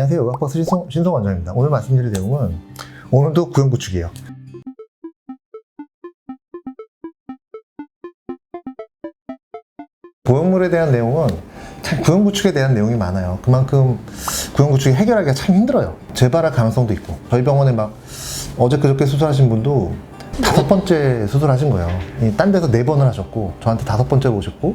안녕하세요. 의학박스 신성, 신성 원장입니다. 오늘 말씀드릴 내용은 오늘도 구형구축이에요. 보형물에 대한 내용은 참 구형구축에 대한 내용이 많아요. 그만큼 구형구축이 해결하기가 참 힘들어요. 재발할 가능성도 있고 저희 병원에 막 어제 그저께 수술하신 분도 다섯 번째 수술하신 거예요. 이딴 데서 네 번을 하셨고 저한테 다섯 번째 오셨고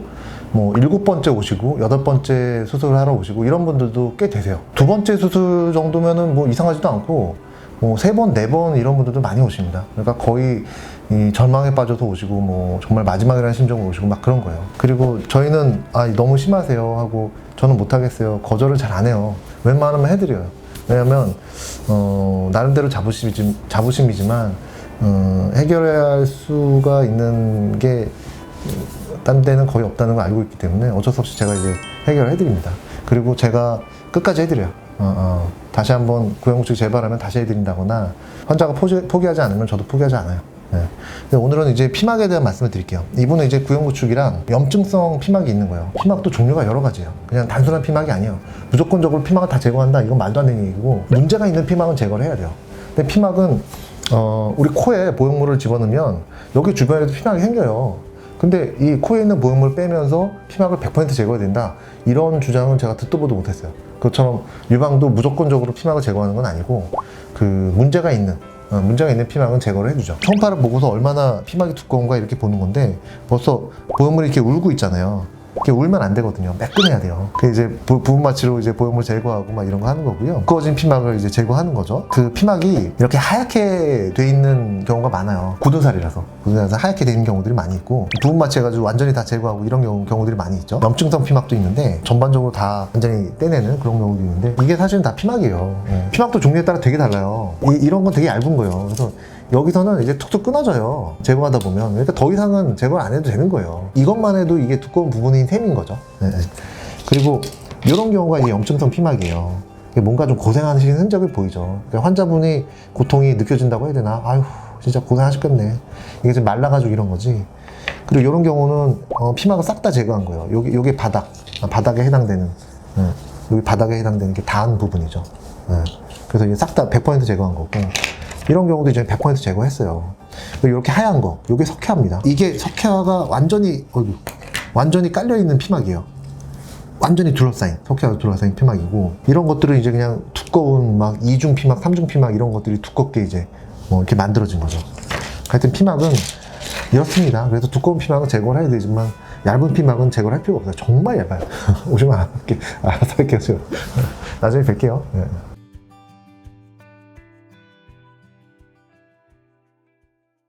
뭐 일곱 번째 오시고 여덟 번째 수술을 하러 오시고 이런 분들도 꽤 되세요. 두 번째 수술 정도면은 뭐 이상하지도 않고 뭐 세 번, 네 번 이런 분들도 많이 오십니다. 그러니까 거의 이 절망에 빠져서 오시고 뭐 정말 마지막이라는 심정으로 오시고 막 그런 거예요. 그리고 저희는 아 너무 심하세요 하고 저는 못 하겠어요. 거절을 잘 안 해요. 웬만하면 해드려요. 왜냐면 어, 나름대로 자부심이지, 자부심이지만 어, 해결해야 할 수가 있는 게 딴 데는 거의 없다는 걸 알고 있기 때문에 어쩔 수 없이 제가 이제 해결을 해드립니다. 그리고 제가 끝까지 해드려요. 어, 어, 다시 한번 구형구축 재발하면 다시 해드린다거나 환자가 포기, 포기하지 않으면 저도 포기하지 않아요. 네. 오늘은 이제 피막에 대한 말씀을 드릴게요. 이분은 이제 구형구축이랑 염증성 피막이 있는 거예요. 피막도 종류가 여러 가지예요. 그냥 단순한 피막이 아니에요. 무조건적으로 피막을 다 제거한다? 이건 말도 안 되는 얘기고 문제가 있는 피막은 제거를 해야 돼요. 근데 피막은 어, 우리 코에 보형물을 집어넣으면 여기 주변에도 피막이 생겨요. 근데 이 코에 있는 보형물을 빼면서 피막을 100% 제거해야 된다. 이런 주장은 제가 듣도 보도 못했어요. 그것처럼 유방도 무조건적으로 피막을 제거하는 건 아니고 그 문제가 있는 어, 문제가 있는 피막은 제거를 해주죠. 초음파를 보고서 얼마나 피막이 두꺼운가 이렇게 보는 건데 벌써 보형물이 이렇게 울고 있잖아요. 이렇게 울면 안 되거든요. 매끈해야 돼요. 그 이제 부- 부분 마취로 이제 보형물 제거하고 막 이런 거 하는 거고요. 두꺼워진 피막을 이제 제거하는 거죠. 그 피막이 이렇게 하얗게 돼 있는 경우가 많아요. 굳은 살이라서 굳은 살이라서 하얗게 돼 있는 경우들이 많이 있고 부분 마취해가지고 완전히 다 제거하고 이런 경우, 경우들이 많이 있죠. 염증성 피막도 있는데 전반적으로 다 완전히 떼내는 그런 경우도 있는데 이게 사실은 다 피막이에요. 예. 피막도 종류에 따라 되게 달라요. 이, 이런 건 되게 얇은 거예요. 그래서 여기서는 이제 툭툭 끊어져요. 제거하다 보면. 그러니까 더 이상은 제거를 안 해도 되는 거예요. 이것만 해도 이게 두꺼운 부분 인 셈인 거죠. 예, 예. 그리고 이런 경우가 이제 염증성 피막이에요. 뭔가 좀 고생하시는 흔적이 보이죠. 그러니까 환자분이 고통이 느껴진다고 해야 되나? 아휴, 진짜 고생하셨겠네. 이게 좀 말라가지고 이런 거지. 그리고 이런 경우는 어, 피막을 싹 다 제거한 거예요. 여기, 요게 바닥. 아, 바닥에 해당되는, 예. 여기 바닥에 해당되는 게 닿은 부분이죠. 예. 그래서 이게 싹다 100% 제거한 거고. 이런 경우도 이제 100% 제거했어요. 이렇게 하얀 거, 이게 석회화입니다. 이게 석회화가 완전히, 어이구, 완전히 깔려있는 피막이에요. 완전히 둘러싸인, 석회화가 둘러싸인 피막이고, 이런 것들은 이제 그냥 두꺼운 막 이중 피막, 삼중 피막 이런 것들이 두껍게 이제 뭐 이렇게 만들어진 거죠. 하여튼 피막은 이렇습니다. 그래서 두꺼운 피막은 제거를 해야 되지만, 얇은 피막은 제거를 할 필요가 없어요. 정말 얇아요. 오시면 안 할게. 알아서 할게요. 나중에 뵐게요. 예.